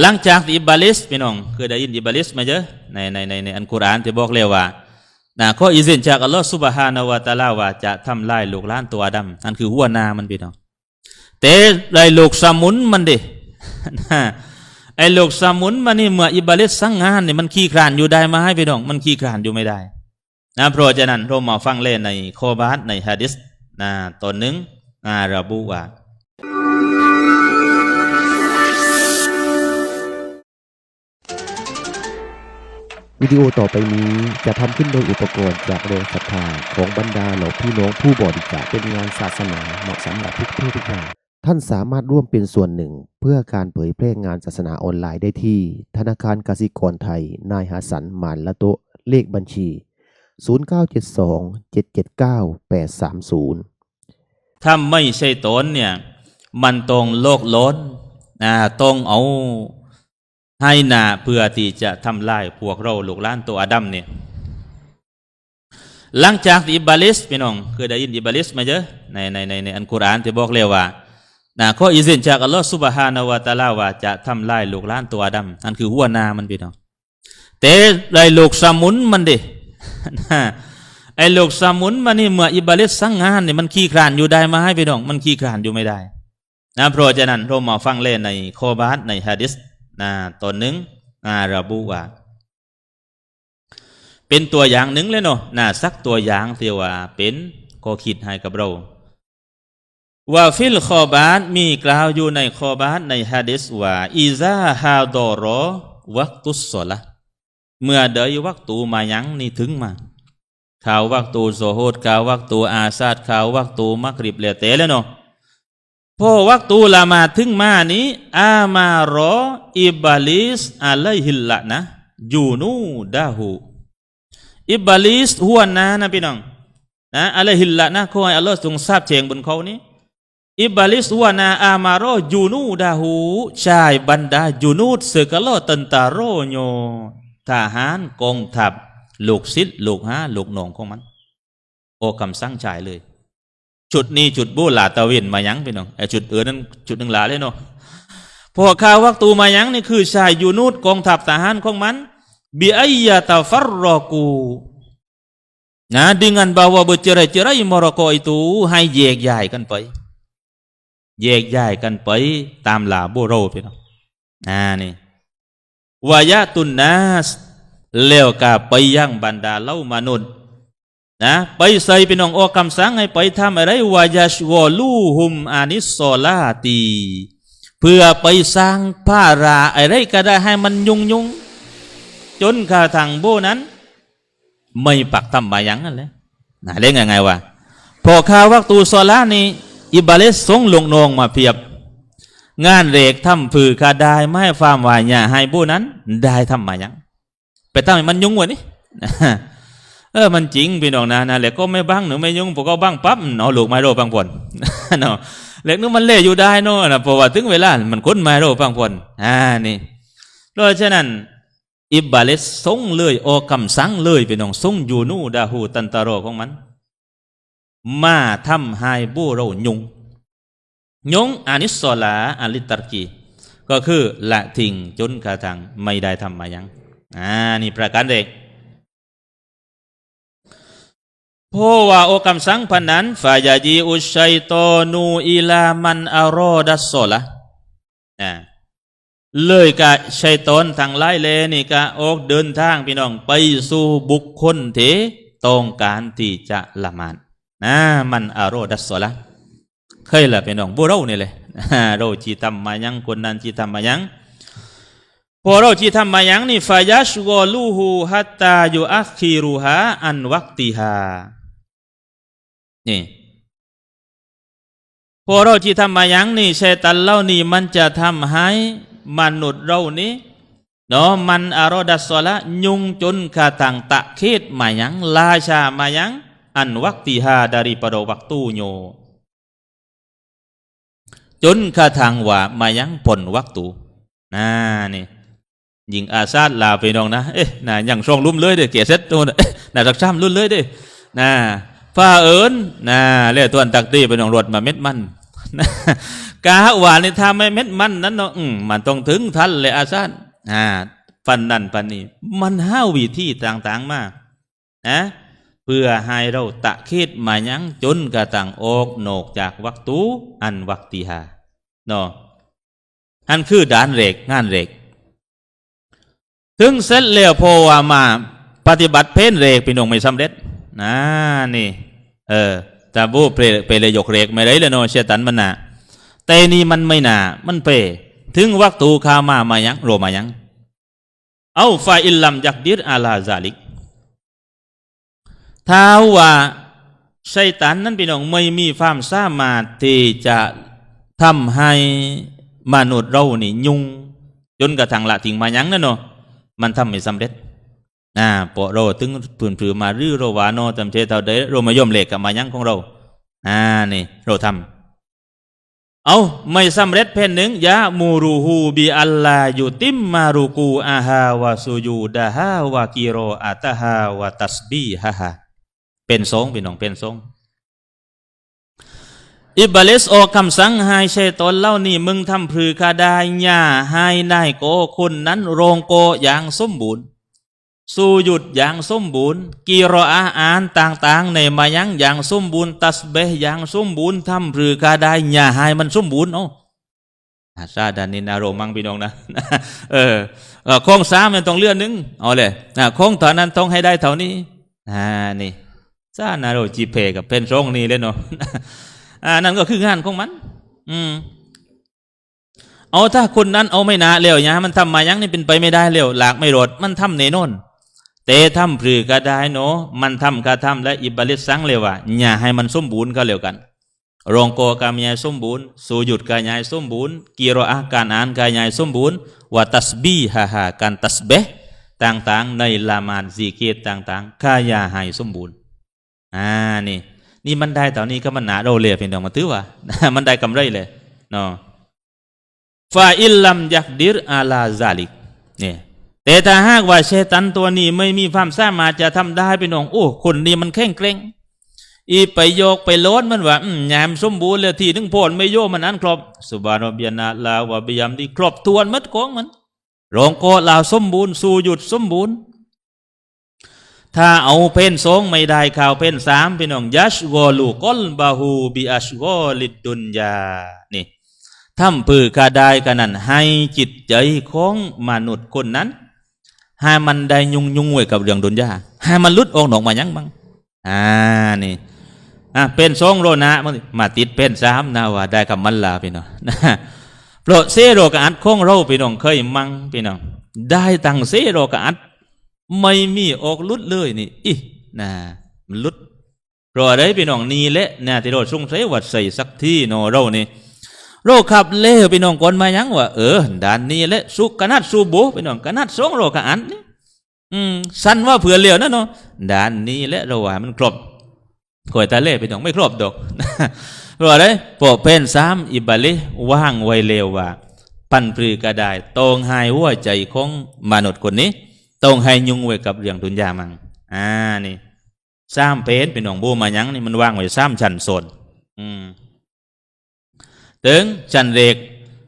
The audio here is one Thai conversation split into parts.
หลังจากอิบาลิสพี่น้องเคยได้ยินอิบาลิสมาเยอะในในในในอันกุรอานที่บอกเลยว่านะข้ออิซินจากอัลลอฮฺซุบฮานาวะตาลาว่าจะทำลายลูกล้านตัวดัมนั่นคือหัวหนามันพี่น้องแต่ไอ้ลูกสมุนมันดิไอ้ลูกสมุนมันนี่เมื่ออิบาลิสสั่งงานเนี่ยมันขี้คร้านอยู่ได้มาให้พี่น้อง มันขี้คร้านอยู่ไม่ได้นะเพราะฉะนั้นเรามาฟังเล่นในโคบาสในฮะดิษนะตอนหนึ่งนะระบุว่า วิดีโอต่อไปนี้จะทำขึ้นโดยอุปกรณ์จากแรงศรัทธาของบรรดาเหล่าพี่น้องผู้บริจาคเป็นงานศาสนาเหมาะสำหรับทุกเพศทุกวัยท่านสามารถร่วมเป็นส่วนหนึ่ง เพื่อการเผยแพร่งานศาสนาออนไลน์ได้ที่ ธนาคารกสิกรไทย นายหาสันหมานละโตเลขบัญชี 0972 779 830 ถ้าไม่ใช่ตนเนี่ย มันตรงโลกล้นนะต้องเอา ให้นาเพื่อที่จะทำลายพวกเราลูกล้านตัวอาดัมเนี่ยหลังจากอิบาลิสพี่น้องเคยได้ยินอิบาลิสมาเยอะในในในในอันกุรอานที่บอกเลยว่านะข้ออิซินจากอัลลอฮฺซุบฮานาวะตาลาว่าจะทำลายลูกล้านตัวอาดัมนั่นคือหัวหนามันพี่น้องแต่ไอ้ลูกสมุนมันดิไอ้ลูกสมุนมันนี่เมื่ออิบาลิสสั่งงานเนี่ยมันขี้ครานอยู่ได้ไหมาให้พี่น้องมันขี้ครานอยู่ไม่ได้นะเพราะฉะนั้นเรามาฟังเล่นในโคบาสในฮะดิษ นะตอนหนึ่งนะระบุว่า เป็นตัวอย่างหนึ่งเลยเนาะนะสักตัวอย่างที่ว่าเป็นก็คิดให้กับเราว่าฟิลคอบาสมีกล่าวอยู่ในคอบาสในฮะดิษว่าอิซาฮาดอรอวักตุสซละเมื่อเดยวักตูมายังนี่ถึงมาข่าววักตูโซโฮดข่าววักตูอาซาดข่าววักตูมักริบเลเตแล้วเนาะ พอวักตูละมาถึงมานี้อามารออิบาลิสอะลัยฮิลละนะยูนูดาหูอิบาลิสหัวหนานะพี่น้องนะอะลัยฮิลละนะขอให้อัลลอฮ์ทรงทราบเจงบนเขานี้อิบาลิสหัวหนาอามารอยูนูดาหูชายบรรดายูนูดเสกลอตันตาโรโยทหารกองทัพลูกศิษย์ลูกหาลูกหนองของมัน โอคำสั่งชายเลย จุดนี้จุดบูลาตะเวนมายังพี่น้องไอจุดเอือนั้นจุดหนึ่งหลาเลยเนาะพอข่าววักตูมายังนี่คือชายยูนูดกองทัพทหารของมันบิอายะตาฟัรรอกูนะ dengan bawa bercerai-cerai mereka itu ให้แยกย้ายกันไป แยกย้ายกันไป ตามลาโบโรพี่น้องอ่านี่วายะตุนนัสแล้วก็ไปยังบรรดาเล่ามนุษย์ นะไปใส่พี่น้องออกคำสั่งให้ไปทำอะไรวายาชวลูหุมอานิสโซลาตีเพื่อไปสร้างผ้าราอะไรก็ได้ให้มันยุงยุงจนกระทั่งโบนั้น ไม่ปักทำมายังนั่นแหละนะเล่นยังไงวะพอข่าวักตูโซลานี่อิบาเลสสงลงนองมาเพียบ งานเรกทำผือคาได้ไม่ให้ฟาร์มวายาให้โบนั้น ได้ทำมายังไปตั้งให้มันยุ่งวะนี่ เออมันจริงพี่น้องนะนะเหล็กก็ไม่บ้างหนูไม่ยุ่งผมก็บ้างปั๊บเนาะลูกไม้โรบางผลเนาะเหล็กนึกมันเล่อยู่ได้เนาะนะเพราะว่าถึงเวลามันค้นไม้โรบางผลอ่านี่เพราะฉะนั้นอิบบาเลสทรงเลยออกคำสั่งเลยพี่น้องทรงอยู่นู่ดาหูตันตารของมัน มาทำให้บูเรายุงยุงอานิสโซลาอาลิตรกีก็คือละทิ้งจนกระทั่งไม่ได้ทำมายังอ่านี่ประการเด็ก พราะว่าโอคำสั่งพันนั้นฟายาจีอุชัยโตนูอิลามันอารอดัสโซละอ่าเลยกะชัยตอนทางไล่เลนี่กะออกเดินทางพี่น้องไปสู่บุคคลเถต้องการที่จะละมานนะมันอารอดัสโซละเคยละพี่น้องบุเรานี่เลยเราจีทำมายังคนนั้นจีทำมายังพอเราที่ทำมายังนี่ฟายัชวอลูฮูฮัตตายูอัคคีรูฮาอันวักติฮา นี่พอเราที่ทำมายังนี่ชัยตันเล่านี่มันจะทำให้มนุษย์เรานี้เนาะมันอารดัสซละยุงจนกระตังตะเคดมายังลาชามายังอันวักติฮาดาริปโดวักตูโยจนกระทั่งว่ามายังผลวักตูน่านี่ยิงอาซาดลาไปน้องนะเอ๊ะน่ะยังช่องลุ่มเลยเด้เกียเซ็ตตัวน่ะน่ารักช้ำรุ่นเลยเด้น่ะ ฟ้าเอิญน่ะเรียกตัวอันตักตีไปนองรถมาเม็ดมันกาหวานนี่ถ้าไม่เม็ดมันนั้นเนาะมันต้องถึงทันเลยอาซานอ่าปันนั่นปันนี้มันห้าวิธีต่างๆมากนะเพื่อให้เราตะคิดมายังจนกระตังออกโหนกจากวักตูอันวักติหาเนาะอันคือด่านเหล็กงานเหล็กถึงเสร็จแล้วพอว่ามาปฏิบัติเพ่นเหล็กพี่น้องไม่สำเร็จ นะนี่ เออต่บูเปรไปเลยยกเหล็กไม่ได้เลยเนาะเชตันมันน่ะแต่นี่มันไม่นามันเป ถึงวักตูคามามายังโรมายัง เอาไฟอิลลัมยักดิรอาลาซาลิกถ้าว่าชัยตันนั้นพี่น้องไม่มีความสามารถที่จะทำให้มนุษย์เรานี่ยุ่ง จนกระทั่งละทิ้งมายังนั่นเนาะมันทำไม่สำเร็จ อ่าปะเราถึงผืนผือมารื้อโรวาโนจำเชเท่าเดโรมายมเหล็กกับมายังของเรา อ่านี่เราทำเอาไม่สำเร็จเพนหนึ่งยะมูรูฮูบีอัลลาอยู่ติมมารูกูอาฮาวาสูยูดาฮาวากิโรอาตาฮาวาตัสบีฮาฮาเป็นสงพี่น้องเป็นสงอิบาลิสออกคำสั่งให้เชตอนเล่านี่มึงทำพือคาดายญาให้นายโกคนนั้นโรงโกอย่างสมบูรณ์ สู้หยุดอย่างสมบูรณ์กีรออาอ่านต่างๆในมายังอย่างสมบูรณ์ตัสเบห์อย่างสมบูรณ์ทำหรือกาได้อย่าให้มันสมบูรณ์เนาะอาซาดานินอารมังพี่น้องนะเออเออโค้งสามมันต้องเลื่อนนึงเอาเลยนะคงเท่านั้นต้องให้ได้เท่านี้อ่านี่ซานาโรจีเพกับเป็นทรงนี้เลยเนาะอ่านั่นก็คืองานของมัน อืมเอาถ้าคนนั้นเอาไม่นาเร็วเนี่ยมันทำมายังนี่เป็นไปไม่ได้เร็วหลากไม่รดมันทำเนนน เตทำพรือก็ได้เนาะมันทำก็ทำและอิบาลิสสังเลยว่าอย่าให้มันสมบูรณ์ก็เร็วกันรองโกกามยายสมบูรณ์สูหยุดกายายสมบูรณ์กีรออาการอ่านกายายสมบูรณ์ว่าตัสบีฮาฮาการตัสเบะต่างๆ ในละมาดซีเกตต่างๆกายาให้สมบูรณ์อ่านี่ นี่มันได้ตอนนี้ก็มันหนาโรเลยเป็นดองมาตื้อว่ามันได้กำไรเลยเนาะฟาอิลลัมยักดิรอาลาซาลิกเนี่ย แต่ถ้าหากว่าเชตันตัวนี้ไม่มีความสามารถจะทำได้ไปน้องโอ้คนนี้มันแข็งแกร่งอีไปโยกไปโลดมันว่าอืมยามสมบูรณ์เลยที่นึงโพนไม่โยมันอันครบสุบานอบียนาลาวะบิยามดีครบทวนมัดของมันรองโกลาวสมบูรณ์สู่หยุดสมบูรณ์ ถ้าเอาเพนสองไม่ได้ข่าวเพนสามพี่น้องยัชกอลูกอลบาฮูบิอัชกอลิดดุนยานี่ทำปือกาได้กันนั้นให้จิตใจของมนุษย์คนนั้น ให้มันได้ยุ่งยุ่งไว้กับเรื่องดุนยาให้มันลุดออกหนอกมายังบ้างอ่านี่อะเป็นสองโรนะมันมาติดเป็นสามนะว่าได้กับมันลาพี่น้องโปรเซโรกอัดของเราพี่น้องเคยมั่งพี่น้องได้ตังเซโรกอัดไม่มีออกลุดเลยนี่อีนะมันลุดรอะไรพี่น้องนี่แหละนะที่เราสงสัยว่าใส่สักที่นอเรานี่ โรคขับเล่พี่น้องก่อนมายังว่าเออด่านนี้แหละสุกนัดสูโบพี่น้องกนัดสองโรกอันนี่อืมสันว่าเผื่อเหลียวนั่นเนาะด่านนี้แหละเราว่ามันครบข่อยตาเล่พี่น้องไม่ครบดอกเพราะอะไรพอเป็นสามอิบาลิว่างไวเลวว่า ปันปรือกระได้ตรงให้หัวใจของมนุษย์คนนี้ตรงให้ยุ่งไว้กับเรื่องดุนยามังอ่านี่สามเป็นพี่น้องบูมายังนี่มันว่างไว้สามชั้นโซนอืม ถึงจันเรก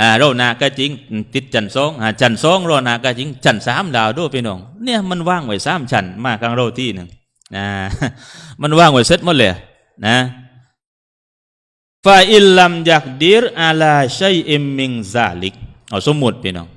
อ่าโรนาก็จริงติดจันสองอ่าจันสองโรนาก็จริงจันสามดาวด้วยพี่น้องเนี่ยมันว่างไว้สามชันมาข้างโรที่หนึ่งนะมันว่างไว้เสร็จหมดเลยนะฟาอิลลัมยักดิรอาลาชัยอิมมิงซาลิกเอาสมมุติพี่น้อง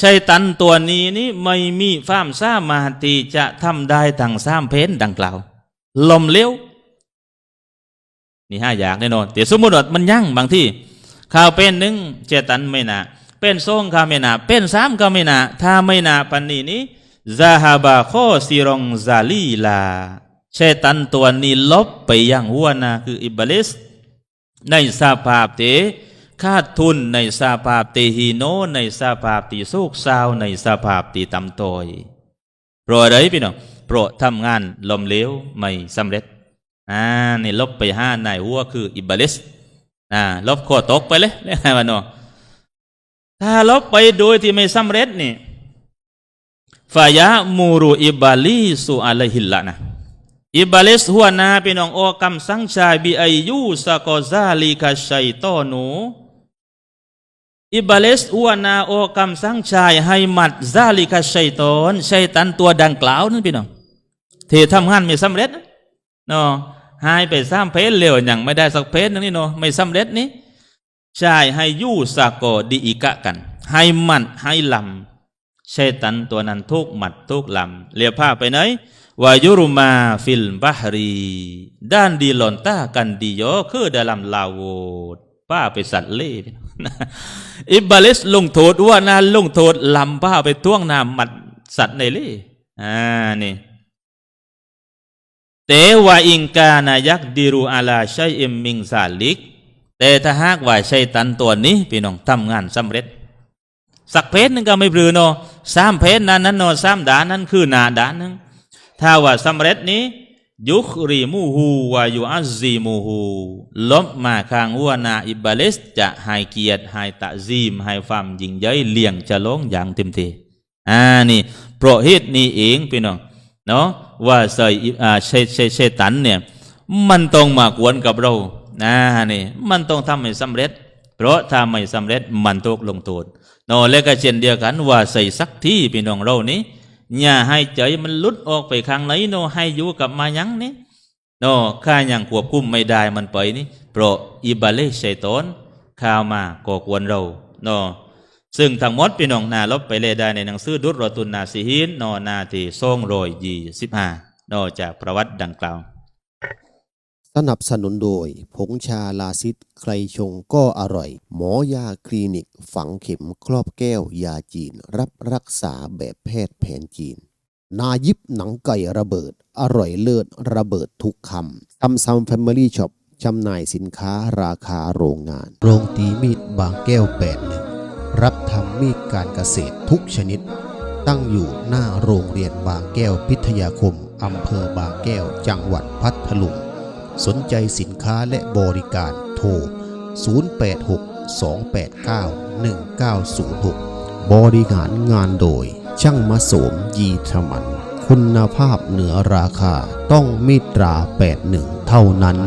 ชัยตันตัวนี้นี่ไม่มีฟามสาม,มาตีจะทำได้ทั้งสามเพนดังกล่าว ลมเลี้ยวนี่ห้าอยางแน่นอนแต่สมมติว่ามันยั่งบางที่ ข่าวเป็นหนึ่งเจตันไม่นาเป็นสองก็ไม่นาเป็นสามก็ไม่นาถ้าไม่นาปันนี้นี้ซาฮาบาโคซิรองซาลีลาเชตันตัวนี้ลบไปยังหัวนาคืออิบลิส ในสภาพเตขาดทุนในสภาพเตฮีโน ในสภาพตีสุกสาว ในสภาพตีตำตอยโปรดอะไรพี่น้องโปรดทำงานลมเหลวไม่สำเร็จอ่านี่ลบไปห้าในหัวคืออิบลิส อ่าลบข้อตกไปเลยเรียกไงวะเนาะถ้าลบไปโดยที่ไม่สำเร็จนี่ฟายะมูรูอิบาลีสุอะลัยฮิลละนะอิบาลิสหัวหนาเป็นองโอคำสั่งชายบิอายุสะกอซาลีกาชัยตอนูอิบาเลสอวนาโอกำสังชายให้หมัดซาลิกาชัยตอนชัยตันตัวดังกล่าวนั่นพี่น้องที่ทำงานไม่สำเร็จเนาะ หายไปสร้างเพจเร็วอย่างไม่ได้สักเพจนึงนี่เนาะไม่สำเร็จนี่ชายให้ยู่สากโกดีอีกะกัน ให้มัดให้ลำชัยตันตัวนั้นทุกหมัดทุกลำเลียผ้าไปไหนวายุรุมาฟิลบาฮรีด้านดีหลอนต้ากันดีโยคือเดลัมลาวดป้าไปสัตว์เล่ออิบบาลิสลงโทษว่านาลงโทษลำป้าไปท่วงน้ำหมัดสัตว์ในเล่อ่านี่ แต่ว่าอิงกานายักดิรูอาลาชัยอิมมิงซาลิก แต่ถ้าหากว่าชัยตันตัวนี้พี่น้องทำงานสำเร็จ สักเพจหนึงก็ไม่ปลือเนาะสามเพจนั้นนั้นเนาะสามด่านนั้นคือหนาด่านนึงถ้าว่าสำเร็จนี้ ยุครีมูฮูวายุอัซซีมูฮูลบมาคางวัวนาอิบาลิสจะให้เกียรติให้ตะซีมให้ความยิ่งใหญ่เลี่ยงจะลงอย่างเต็มทีอ่านี่เพราะเหตุนี้เองพี่น้องเนาะ ว่าใส่อ่าเชเชเชตันเนี่ยมันต้องมากวนกับเรานะนี่มันต้องทำให้สำเร็จ เพราะถ้าไม่สำเร็จมันตกลงโทษนาะและก็เช่นเดียวกันว่าใส่สักที่พี่น้องเรานี้อย่าให้ใจมันลุดออกไปข้างไหนโนให้อยู่กับมายังนี่โนข้ายังควบคุมไม่ได้มันไปนี่เพราะอิบาเลชัยตอนข้าวมาก่อกวนเราโน ซึ่งทั้งหมดพี่น้องนาลบไปเลยได้ในหนังสือดุรตุนนาสิฮินโนนาที่ทรงโรยยี่สิบห้าโนจากประวัติดังกล่าว สนับสนุนโดย ผงชาลาซิดใครชงก็อร่อย หมอยาคลินิก ฝังเข็มครอบแก้วยาจีน รับรักษาแบบแพทย์แผนจีน นายิบหนังไก่ระเบิด อร่อยเลิศระเบิดทุกคำซัมซัมแฟมิลี่ช็อปจำหน่ายสินค้าราคาโรงงาน โรงตีมีดบางแก้วแปดหนึ่ง รับทำมีดการเกษตรทุกชนิด ตั้งอยู่หน้าโรงเรียนบางแก้วพิทยาคมอำเภอบางแก้วจังหวัดพัทลุง สนใจสินค้าและบริการโทร 0862891906 บริหารงานโดย ช่างมาโสมยีทมัน คุณภาพเหนือราคาต้องมิตรา 81 เท่านั้น